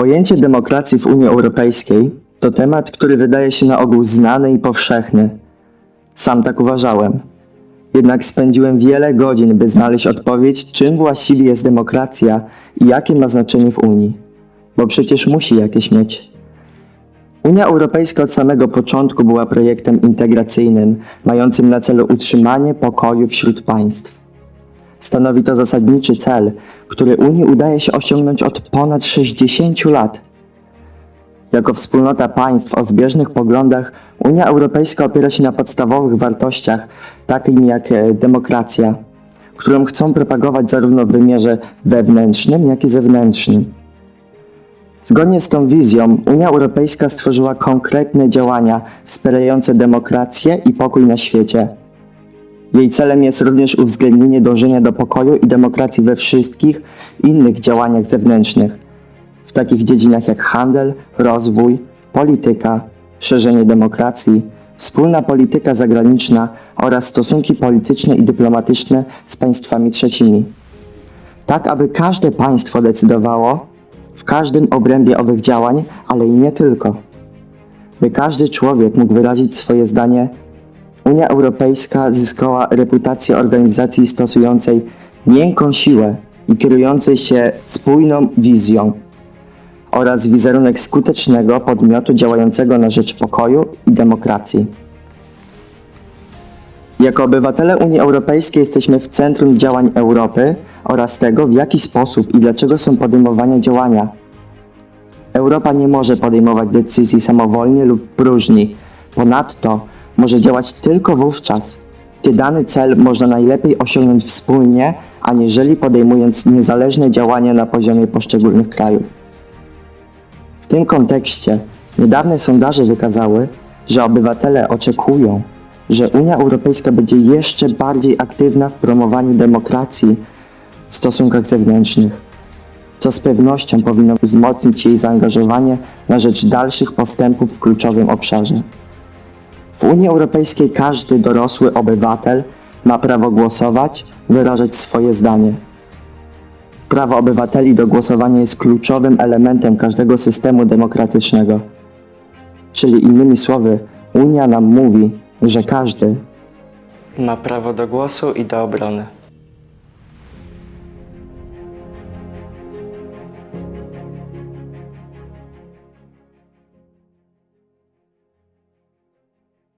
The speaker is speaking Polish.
Pojęcie demokracji w Unii Europejskiej to temat, który wydaje się na ogół znany i powszechny. Sam tak uważałem. Jednak spędziłem wiele godzin, by znaleźć odpowiedź, czym właściwie jest demokracja i jakie ma znaczenie w Unii. Bo przecież musi jakieś mieć. Unia Europejska od samego początku była projektem integracyjnym, mającym na celu utrzymanie pokoju wśród państw. Stanowi to zasadniczy cel, który Unii udaje się osiągnąć od ponad 60 lat. Jako wspólnota państw o zbieżnych poglądach, Unia Europejska opiera się na podstawowych wartościach, takim jak e, demokracja, którą chcą propagować zarówno w wymiarze wewnętrznym, jak i zewnętrznym. Zgodnie z tą wizją, Unia Europejska stworzyła konkretne działania wspierające demokrację i pokój na świecie. Jej celem jest również uwzględnienie dążenia do pokoju i demokracji we wszystkich innych działaniach zewnętrznych, w takich dziedzinach jak handel, rozwój, polityka, szerzenie demokracji, wspólna polityka zagraniczna oraz stosunki polityczne i dyplomatyczne z państwami trzecimi. Tak, aby każde państwo decydowało w każdym obrębie owych działań, ale i nie tylko. By każdy człowiek mógł wyrazić swoje zdanie Unia Europejska zyskała reputację organizacji stosującej miękką siłę i kierującej się spójną wizją oraz wizerunek skutecznego podmiotu działającego na rzecz pokoju i demokracji. Jako obywatele Unii Europejskiej jesteśmy w centrum działań Europy oraz tego, w jaki sposób i dlaczego są podejmowane działania. Europa nie może podejmować decyzji samowolnie lub w próżni. Ponadto może działać tylko wówczas, gdy dany cel można najlepiej osiągnąć wspólnie, aniżeli podejmując niezależne działania na poziomie poszczególnych krajów. W tym kontekście niedawne sondaże wykazały, że obywatele oczekują, że Unia Europejska będzie jeszcze bardziej aktywna w promowaniu demokracji w stosunkach zewnętrznych, co z pewnością powinno wzmocnić jej zaangażowanie na rzecz dalszych postępów w kluczowym obszarze. W Unii Europejskiej każdy dorosły obywatel ma prawo głosować, wyrażać swoje zdanie. Prawo obywateli do głosowania jest kluczowym elementem każdego systemu demokratycznego. Czyli innymi słowy, Unia nam mówi, że każdy ma prawo do głosu i do obrony.